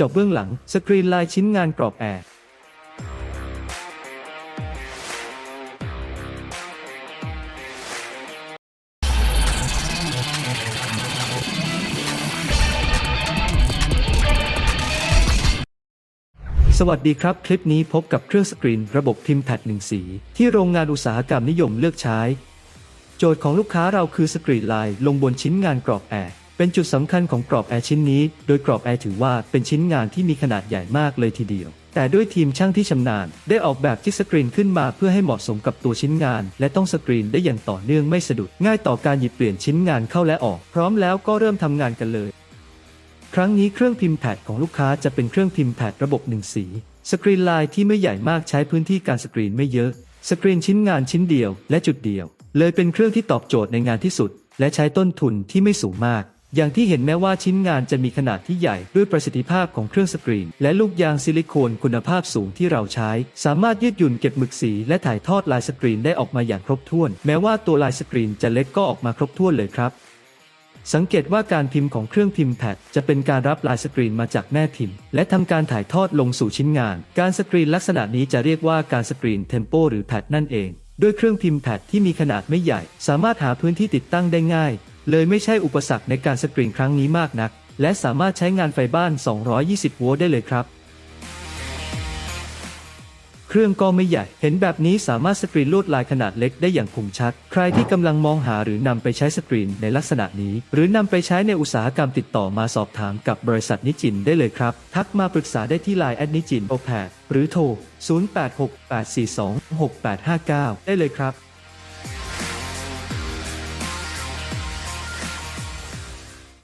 จบเบื้องหลัง สกรีนลายชิ้นงานกรอบแอร์สวัสดีครับ คลิปนี้พบกับเครื่องสกรีนระบบพิมพ์แพดหนึ่งสี ที่โรงงานอุตสาหกรรมนิยมเลือกใช้ โจทย์ของลูกค้าเราคือสกรีนลายลงบนชิ้นงานกรอบแอร์ เป็นจุดสำคัญของกรอบแอร์ชิ้นนี้ โดยกรอบแอร์ถือว่าเป็นชิ้นงานที่มีขนาดใหญ่มากเลยทีเดียว แต่ด้วยทีมช่างที่ชำนาญ ได้ออกแบบจิ๊กสกรีนขึ้นมาเพื่อให้เหมาะสมกับตัวชิ้นงาน และต้องสกรีนได้อย่างต่อเนื่องไม่สะดุด ง่ายต่อการหยิบเปลี่ยนชิ้นงานเข้าและออก พร้อมแล้วก็เริ่มทำงานกันเลย ครั้งนี้เครื่องพิมพ์แพดของลูกค้าจะเป็นเครื่องพิมพ์แพดระบบหนึ่งสี สกรีนลายที่ไม่ใหญ่มากใช้พื้นที่การสกรีนไม่เยอะ สกรีนชิ้นงานชิ้นเดียว และจุดเดียว เลยเป็นเครื่องที่ตอบโจทย์ในงานที่สุด และใช้ต้นทุนที่ไม่สูงมาก อย่างที่เห็นแม้ว่าชิ้นงานจะมีขนาดที่ใหญ่ด้วยประสิทธิภาพของเครื่องสกรีน และลูกยางซิลิโคนคุณภาพสูงที่เราใช้ สามารถยืดหยุ่นเก็บหมึกสี และถ่ายทอดลายสกรีนได้ออกมาอย่างครบถ้วน แม้ว่าตัวลายสกรีนจะเล็กก็ออกมาครบถ้วนเลยครับ สังเกตว่าการพิมพ์ของเครื่องพิมพ์แพดจะเป็นการรับลายสกรีนมาจากแม่พิมพ์ และทำการถ่ายทอดลงสู่ชิ้นงาน การสกรีนลักษณะนี้จะเรียกว่าการสกรีนเทมโปหรือแพดนั่นเองด้วยเครื่องพิมพ์แพดที่มีขนาดไม่ใหญ่ สามารถหาพื้นที่ติดตั้งได้ง่าย เลยไม่ใช่อุปสรรคในการสกรีนครั้งนี้มากนัก และสามารถใช้งานไฟบ้าน 220 โวลต์ได้เลยครับ เครื่องก็ไม่ใหญ่ เห็นแบบนี้สามารถสกรีนลวดลายขนาดเล็กได้อย่างคมชัด ใครที่กำลังมองหาหรือนำไปใช้สกรีนในลักษณะนี้ หรือนำไปใช้ในอุตสาหกรรมติดต่อมาสอบถามกับบริษัทนิจินได้เลยครับ ทักมาปรึกษาได้ที่ไลน์แอดนิจินโอแพหรือโทร 0868426859 ได้เลยครับ